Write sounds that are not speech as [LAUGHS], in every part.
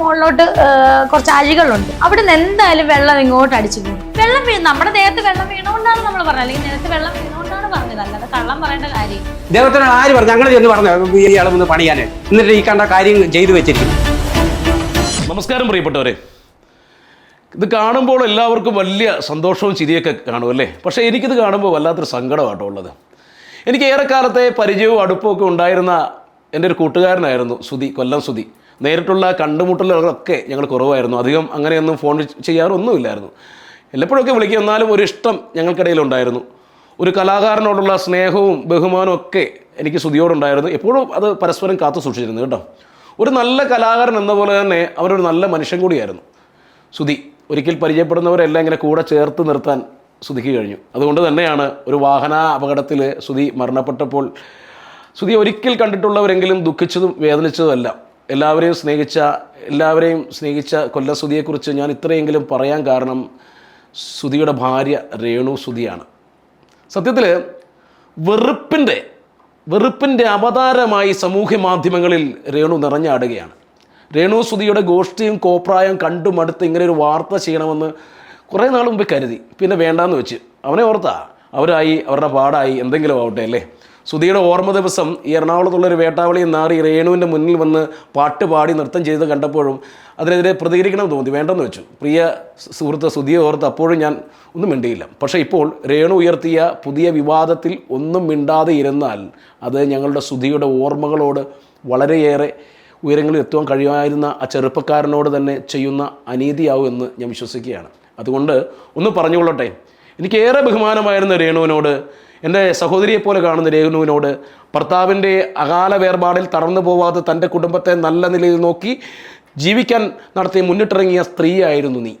മുകളിലോട്ട് കുറച്ച് അഴികളുണ്ട്. അവിടെ നിന്ന് എന്തായാലും വെള്ളം ഇങ്ങോട്ട് അടിച്ചു പോകും. വെള്ളം വീഴും നമ്മുടെ ദേഹത്ത് വെള്ളം വീണുകൊണ്ടാണ് നമ്മൾ പറഞ്ഞത്. അല്ലെങ്കിൽ ദേഹത്ത് വെള്ളം വീണുകൊണ്ടാണ് പറഞ്ഞത്. അല്ലാതെ കള്ളം പറയേണ്ട കാര്യം. ദേവത്തിന് ആര് പറഞ്ഞു? ഞങ്ങൾ ചെന്ന് പറഞ്ഞു ഈ ഒന്ന് പണിയാൻ എന്നിട്ട് ഈ കണ്ട കാര്യം ചെയ്തു വെച്ചിരിക്കും നമസ്കാരം പ്രിയപ്പെട്ടവരെ. ഇത് കാണുമ്പോൾ എല്ലാവർക്കും വലിയ സന്തോഷവും ചിരിയൊക്കെ കാണും അല്ലേ? പക്ഷേ എനിക്കിത് കാണുമ്പോൾ വല്ലാത്തൊരു സങ്കടമാട്ടോ ഉള്ളത്. എനിക്ക് ഏറെക്കാലത്തെ പരിചയവും അടുപ്പമൊക്കെ ഉണ്ടായിരുന്ന എന്റെ ഒരു കൂട്ടുകാരനായിരുന്നു സുതി കൊല്ലം സുധി. നേരിട്ടുള്ള കണ്ടുമുട്ടലുകളൊക്കെ ഞങ്ങൾ കുറവായിരുന്നു. അധികം അങ്ങനെയൊന്നും ഫോൺ ചെയ്യാറൊന്നുമില്ലായിരുന്നു. എല്ലപ്പോഴൊക്കെ വിളിക്കും എന്നാലും ഒരു ഇഷ്ടം ഞങ്ങൾക്കിടയിലുണ്ടായിരുന്നു. ഒരു കലാകാരനോടുള്ള സ്നേഹവും ബഹുമാനവും ഒക്കെ എനിക്ക് സ്തുതിയോടുണ്ടായിരുന്നു എപ്പോഴും അത് പരസ്പരം കാത്തു സൂക്ഷിച്ചിരുന്നു കേട്ടോ. ഒരു നല്ല കലാകാരൻ എന്ന പോലെ തന്നെ അവരൊരു നല്ല മനുഷ്യൻ കൂടിയായിരുന്നു. സുതി ഒരിക്കൽ പരിചയപ്പെടുന്നവരെല്ലാം ഇങ്ങനെ കൂടെ ചേർത്ത് നിർത്താൻ സുതിക്ക് കഴിഞ്ഞു. അതുകൊണ്ട് തന്നെയാണ് ഒരു വാഹന അപകടത്തിൽ സുതി മരണപ്പെട്ടപ്പോൾ സുതി ഒരിക്കൽ കണ്ടിട്ടുള്ളവരെങ്കിലും ദുഃഖിച്ചതും വേദനിച്ചതുമല്ല. എല്ലാവരെയും സ്നേഹിച്ച എല്ലാവരെയും സ്നേഹിച്ച കൊല്ല സുധിയെക്കുറിച്ച് ഞാൻ ഇത്രയെങ്കിലും പറയാൻ കാരണം സുധിയുടെ ഭാര്യ രേണു സുധിയാണ്. സത്യത്തിൽ വെറുപ്പിന്റെ വെറുപ്പിന്റെ അവതാരമായി സമൂഹ മാധ്യമങ്ങളിൽ രേണു നിറഞ്ഞാടുകയാണ്. രേണു സുധിയുടെ ഗോഷ്ഠിയും കോപ്രായം കണ്ടുമടുത്ത് ഇങ്ങനെ ഒരു വാർത്ത ചെയ്യണമെന്ന് കുറേ നാൾ മുമ്പ് കരുതി. പിന്നെ വേണ്ടാന്ന് വെച്ച്. അവനെ ഓർത്താ. അവരായി അവരുടെ പാടായി എന്തെങ്കിലും ആവട്ടെ അല്ലേ? സുധിയുടെ ഓർമ്മ ദിവസം ഈ എറണാകുളത്തുള്ളൊരു വേട്ടാവളി നാറി രേണുവിന്റെ മുന്നിൽ വന്ന് പാട്ട് പാടി നൃത്തം ചെയ്ത് കണ്ടപ്പോഴും അതിനെതിരെ പ്രതികരിക്കണം തോന്നി. വേണ്ടെന്ന് വെച്ചു. പ്രിയ സുഹൃത്ത് സുധിയെ ഓർത്ത് അപ്പോഴും ഞാൻ ഒന്നും മിണ്ടിയില്ല. പക്ഷേ ഇപ്പോൾ രേണു ഉയർത്തിയ പുതിയ വിവാദത്തിൽ ഒന്നും മിണ്ടാതെ ഇരുന്നാൽ അത് ഞങ്ങളുടെ സുധിയുടെ ഓർമ്മകളോട് വളരെയേറെ ഉയരങ്ങളിൽ എത്തുവാൻ കഴിയുമായിരുന്ന ആ ചെറുപ്പക്കാരനോട് തന്നെ ചെയ്യുന്ന അനീതിയാവും എന്ന് ഞാൻ വിശ്വസിക്കുകയാണ്. അതുകൊണ്ട് ഒന്ന് പറഞ്ഞുകൊള്ളട്ടെ. എനിക്കേറെ ബഹുമാനമായിരുന്ന രേണുവിനോട് എന്റെ സഹോദരിയെപ്പോലെ കാണുന്ന രേണുവിനോട് ഭർത്താവിന്റെ അകാല വേർപാടിൽ തളർന്നു പോവാതെ തന്റെ കുടുംബത്തെ നല്ല നിലയിൽ നോക്കി ജീവിക്കാൻ നടത്തിയ മുന്നിട്ടിറങ്ങിയ സ്ത്രീയായിരുന്നു നീ.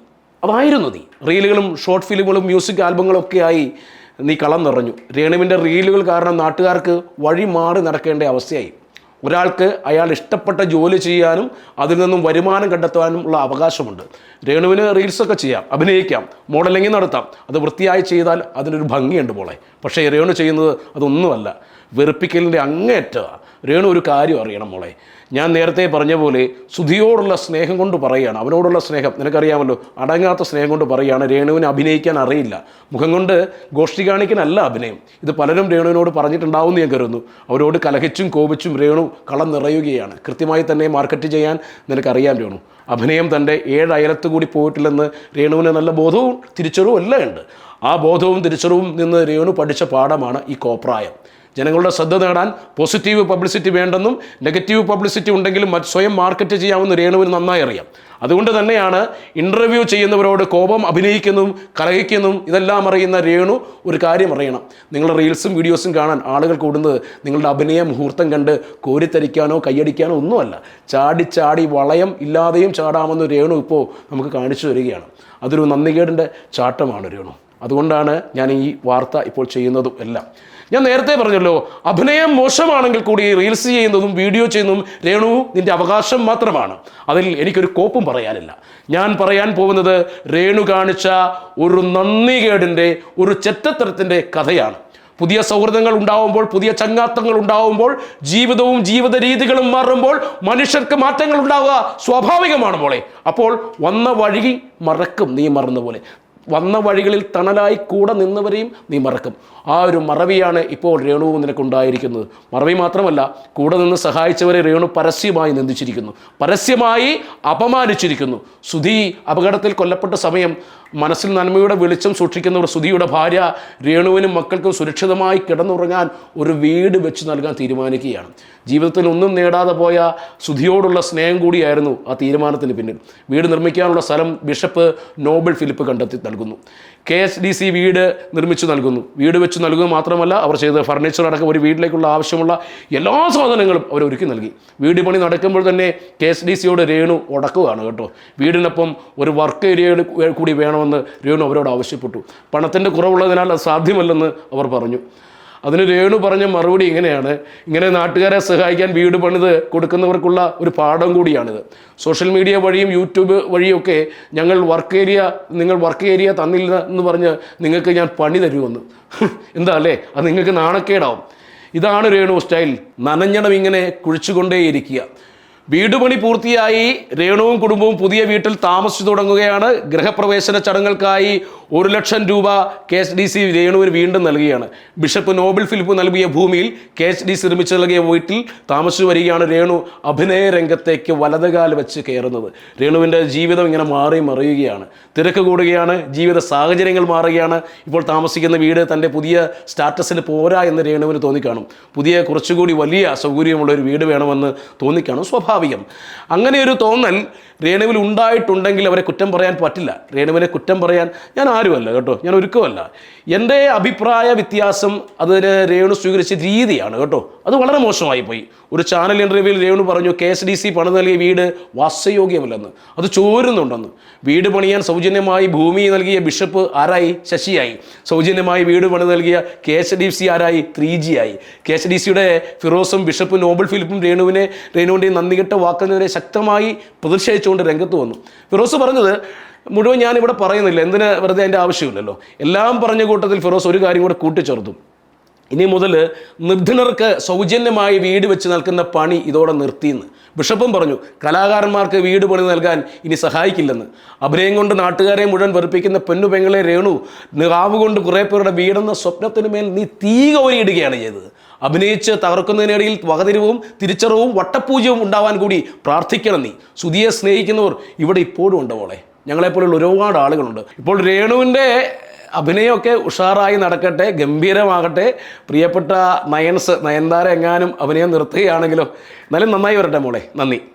അതായിരുന്നു നീ. റീലുകളും ഷോർട്ട് ഫിലിമുകളും മ്യൂസിക് ആൽബങ്ങളും ആയി നീ കളം നിറഞ്ഞു. രേണുവിന്റെ റീലുകൾ കാരണം നാട്ടുകാർക്ക് വഴി മാറി നടക്കേണ്ട അവസ്ഥയായി. ഒരാൾക്ക് അയാൾ ഇഷ്ടപ്പെട്ട ജോലി ചെയ്യാനും അതിൽ നിന്നും വരുമാനം കണ്ടെത്താനും ഉള്ള അവകാശമുണ്ട്. രേണുവിന് റീൽസൊക്കെ ചെയ്യാം അഭിനയിക്കാം മോഡലിംഗ് നടത്താം. അത് വൃത്തിയായി ചെയ്താൽ അതിനൊരു ഭംഗിയുണ്ട് മോളെ. പക്ഷേ രേണു ചെയ്യുന്നത് അതൊന്നുമല്ല. വെറുപ്പിക്കലിന്റെ അങ്ങേറ്റമാണ് രേണു ഒരു കാര്യം അറിയണം മോളെ. ഞാൻ നേരത്തെ പറഞ്ഞ പോലെ സുധിയോടുള്ള സ്നേഹം കൊണ്ട് പറയുകയാണ്. അവനോടുള്ള സ്നേഹം. നിനക്കറിയാമല്ലോ അടങ്ങാത്ത സ്നേഹം കൊണ്ട് പറയുകയാണ്. രേണുവിന് അഭിനയിക്കാൻ അറിയില്ല. മുഖം കൊണ്ട് ഗോഷ്ഠി കാണിക്കാനല്ല അഭിനയം. ഇത് പലരും രേണുവിനോട് പറഞ്ഞിട്ടുണ്ടാവും ഞാൻ കരുതുന്നു. അവരോട് കലഹിച്ചും കോപിച്ചും രേണു കളം നിറയുകയാണ്. കൃത്യമായി തന്നെ മാർക്കറ്റ് ചെയ്യാൻ നിനക്കറിയാം രേണു. അഭിനയം തന്റെ ഏഴ് അയലത്ത് കൂടി പോയിട്ടില്ലെന്ന് രേണുവിന് നല്ല ബോധവും തിരിച്ചറിവും എല്ലാം ഉണ്ട്. ആ ബോധവും തിരിച്ചറിവും നിന്ന് രേണു പഠിച്ച പാഠമാണ് ഈ കോപ്രായം. ജനങ്ങളുടെ ശ്രദ്ധ നേടാൻ പോസിറ്റീവ് പബ്ലിസിറ്റി വേണ്ടെന്നും നെഗറ്റീവ് പബ്ലിസിറ്റി ഉണ്ടെങ്കിലും സ്വയം മാർക്കറ്റ് ചെയ്യാവുന്ന രേണുവിന് നന്നായി അറിയാം. അതുകൊണ്ട് തന്നെയാണ് ഇന്റർവ്യൂ ചെയ്യുന്നവരോട് കോപം അഭിനയിക്കുന്നതും കലഹിക്കുന്നതും ഇതെല്ലാം അറിയുന്ന രേണു ഒരു കാര്യം അറിയണം. നിങ്ങളുടെ റീൽസും വീഡിയോസും കാണാൻ ആളുകൾ കൂടുന്നത് നിങ്ങളുടെ അഭിനയ മുഹൂർത്തം കണ്ട് കോരിത്തരിക്കാനോ കൈയടിക്കാനോ ഒന്നുമല്ല. ചാടി ചാടി വളയം ഇല്ലാതെയും ചാടാമെന്ന് രേണു ഇപ്പോൾ നമുക്ക് കാണിച്ചു തരികയാണ്. അതൊരു നന്ദികേടിന്റെ ചാട്ടമാണ് രേണു. അതുകൊണ്ടാണ് ഞാൻ ഈ വാർത്ത ഇപ്പോൾ ചെയ്യുന്നതും എല്ലാം. ഞാൻ നേരത്തെ പറഞ്ഞല്ലോ അഭിനയം മോശമാണെങ്കിൽ കൂടി റീൽസ് ചെയ്യുന്നതും വീഡിയോ ചെയ്യുന്നതും രേണു നിന്റെ അവകാശം മാത്രമാണ്. അതിൽ എനിക്കൊരു കോപ്പും പറയാനില്ല. ഞാൻ പറയാൻ പോകുന്നത് രേണു കാണിച്ച ഒരു നന്ദികേടിന്റെ ഒരു ചെറ്റത്തരത്തിന്റെ കഥയാണ്. പുതിയ സൗഹൃദങ്ങൾ ഉണ്ടാവുമ്പോൾ പുതിയ ചങ്ങാത്തങ്ങൾ ഉണ്ടാവുമ്പോൾ ജീവിതവും ജീവിത രീതികളും മാറുമ്പോൾ മനുഷ്യർക്ക് മാറ്റങ്ങൾ ഉണ്ടാവുക സ്വാഭാവികമാണ് മോളെ. അപ്പോൾ വന്ന വഴി മറക്കും നീ മറന്ന പോലെ വന്ന വഴികളിൽ തണലായി കൂടെ നിന്നവരെയും നീ മറക്കും. ആ ഒരു മറവിയാണ് ഇപ്പോൾ രേണുവും നിനക്കുണ്ടായിരിക്കുന്നത്. മറവി മാത്രമല്ല കൂടെ നിന്ന് സഹായിച്ചവരെ രേണു പരസ്യമായി നിന്ദിച്ചിരിക്കുന്നു. പരസ്യമായി അപമാനിച്ചിരിക്കുന്നു. സുധി അപകടത്തിൽ കൊല്ലപ്പെട്ട സമയം മനസ്സിൽ നന്മയുടെ വെളിച്ചം സൂക്ഷിക്കുന്നവർ സുധിയുടെ ഭാര്യ രേണുവിനും മക്കൾക്കും സുരക്ഷിതമായി കിടന്നുറങ്ങാൻ ഒരു വീട് വെച്ച് നൽകാൻ തീരുമാനിക്കുകയാണ്. ജീവിതത്തിൽ ഒന്നും നേടാതെ പോയ സുധിയോടുള്ള സ്നേഹം കൂടിയായിരുന്നു ആ തീരുമാനത്തിന് പിന്നിൽ. വീട് നിർമ്മിക്കാനുള്ള സ്ഥലം ബിഷപ്പ് നോബൽ ഫിലിപ്പ് കണ്ടെത്തി നൽകുന്നു. കെ എസ് ഡി സി വീട് നിർമ്മിച്ചു നൽകുന്നു. വീട് വെച്ച് നൽകുക മാത്രമല്ല അവർ ചെയ്ത ഫർണിച്ചർ അടക്കം ഒരു വീട്ടിലേക്കുള്ള ആവശ്യമുള്ള എല്ലാ സാധനങ്ങളും അവർ ഒരുക്കി നൽകി. വീട് പണി നടക്കുമ്പോൾ തന്നെ കെ എസ് ഡി സിയോട് രേണു ഉടക്കുകയാണ് കേട്ടോ. വീടിനൊപ്പം ഒരു വർക്ക് ഏരിയ കൂടി വേണമെന്ന് രേണു അവരോട് ആവശ്യപ്പെട്ടു. പണത്തിന്റെ കുറവുള്ളതിനാൽ അത് സാധ്യമല്ലെന്ന് അവർ പറഞ്ഞു. അതിന് രേണു പറഞ്ഞ മറുപടി ഇങ്ങനെയാണ്. ഇങ്ങനെ നാട്ടുകാരെ സഹായിക്കാൻ വീട് പണിത് കൊടുക്കുന്നവർക്കുള്ള ഒരു പാഠം കൂടിയാണിത്. സോഷ്യൽ മീഡിയ വഴിയും യൂട്യൂബ് വഴിയൊക്കെ ഞങ്ങൾ വർക്ക് ഏരിയ നിങ്ങൾ വർക്ക് ഏരിയ തന്നില്ല എന്ന് പറഞ്ഞ് നിങ്ങൾക്ക് ഞാൻ പണി തരുമെന്ന്. [LAUGHS] എന്താ അല്ലേ? അത് നിങ്ങൾക്ക് നാണക്കേടാവും. ഇതാണ് രേണു സ്റ്റൈൽ. നനഞ്ഞണം ഇങ്ങനെ കുഴിച്ചുകൊണ്ടേയിരിക്കുക. വീട് പണി പൂർത്തിയായി രേണുവും കുടുംബവും പുതിയ വീട്ടിൽ താമസിച്ചു തുടങ്ങുകയാണ്. ഗൃഹപ്രവേശന ചടങ്ങുകൾക്കായി ഒരു ലക്ഷം രൂപ കെ എസ് ഡി സി രേണുവിന് വീണ്ടും നൽകുകയാണ് ബിഷപ്പ് നോബിൾ ഫിലിപ്പ് നൽകിയ ഭൂമിയിൽ കെ എസ് ഡി സി നിർമ്മിച്ചു നൽകിയ വീട്ടിൽ താമസിച്ചു വരികയാണ് രേണു അഭിനയ രംഗത്തേക്ക് വലതുകാൽ വെച്ച് കയറുന്നത്. രേണുവിന്റെ ജീവിതം ഇങ്ങനെ മാറി മറിയുകയാണ്. തിരക്ക് കൂടുകയാണ് ജീവിത സാഹചര്യങ്ങൾ മാറുകയാണ്. ഇപ്പോൾ താമസിക്കുന്ന വീട് തന്റെ പുതിയ സ്റ്റാറ്റസിന് പോരാ എന്ന് രേണുവിന് തോന്നിക്കാണും. പുതിയ കുറച്ചുകൂടി വലിയ സൗകര്യമുള്ള ഒരു വീട് വേണമെന്ന് തോന്നിക്കാണും. സ്വാഭാവികം അങ്ങനെ ഒരു തോന്നൽ രേണുവിൽ ഉണ്ടായിട്ടുണ്ടെങ്കിൽ അവരെ കുറ്റം പറയാൻ പറ്റില്ല. രേണുവിനെ കുറ്റം പറയാൻ ഞാൻ ആരുമല്ല കേട്ടോ. ഞാൻ ഒരുക്കമല്ല. എന്റെ അഭിപ്രായ വ്യത്യാസം അതിന് രേണു സ്വീകരിച്ച രീതിയാണ് കേട്ടോ. അത് വളരെ മോശമായി പോയി. ഒരു ചാനൽ ഇന്റർവ്യൂവിൽ രേണു പറഞ്ഞു കെ എസ് ഡി സി പണി നൽകിയ വീട് വാസയോഗ്യമല്ലെന്ന്. അത് ചോരുന്നുണ്ടെന്ന്. വീട് പണിയാൻ സൗജന്യമായി ഭൂമി നൽകിയ ബിഷപ്പ് ആരായി? ശശിയായി. സൗജന്യമായി വീട് പണി നൽകിയ കെ എസ് ഡി സി ആരായി? ത്രീ ജി ആയി. കെ എസ് ഡി സിയുടെ ഫിറോസും ബിഷപ്പും നോബൽ ഫിലിപ്പും രേണുവിനെ രേണുവിന്റെയും നന്ദികെട്ട വാക്കുന്നതിനെ ശക്തമായി പ്രതിഷേധിച്ചുകൊണ്ട് രംഗത്ത് വന്നു. ഫിറോസ് പറഞ്ഞത് മുഴുവൻ ഞാൻ ഇവിടെ പറയുന്നില്ല. എന്തിന് വെറുതെ അതിന്റെ ആവശ്യമില്ലല്ലോ. എല്ലാം പറഞ്ഞ കൂട്ടത്തിൽ ഫിറോസ് ഒരു കാര്യം കൂടെ കൂട്ടിച്ചേർത്തു. ഇനി മുതൽ നിർധനർക്ക് സൗജന്യമായി വീട് വെച്ച് നൽകുന്ന പണി ഇതോടെ നിർത്തിയെന്ന്. ബിഷപ്പും പറഞ്ഞു കലാകാരന്മാർക്ക് വീട് പണി നൽകാൻ ഇനി സഹായിക്കില്ലെന്ന്. അഭിനയം കൊണ്ട് നാട്ടുകാരെ മുഴുവൻ വെറുപ്പിക്കുന്ന പെണ്ണു പെങ്ങളെ രേണു നിറാവ് കൊണ്ട് കുറേ പേരുടെ വീടെന്ന സ്വപ്നത്തിനുമേൽ നീ തീ കോരിയിടുകയാണ് ചെയ്തത്. അഭിനയിച്ച് തകർക്കുന്നതിനിടയിൽ വകതിരിവും തിരിച്ചറിവും വട്ടപൂജ്യവും ഉണ്ടാവാൻ കൂടി പ്രാർത്ഥിക്കണം നീ. സുധിയെ സ്നേഹിക്കുന്നവർ ഇവിടെ ഇപ്പോഴും ഉണ്ട് മോളെ. ഞങ്ങളെപ്പോലുള്ള ഒരുപാട് ആളുകളുണ്ട്. ഇപ്പോൾ രേണുവിന്റെ അഭിനയമൊക്കെ ഉഷാറായി നടക്കട്ടെ ഗംഭീരമാകട്ടെ. പ്രിയപ്പെട്ട നയൻസ് നയൻതാര എങ്ങാനും അഭിനയം നിർത്തുകയാണെങ്കിലോ? എന്നാലും നന്നായി വരട്ടെ മോളെ. നന്ദി.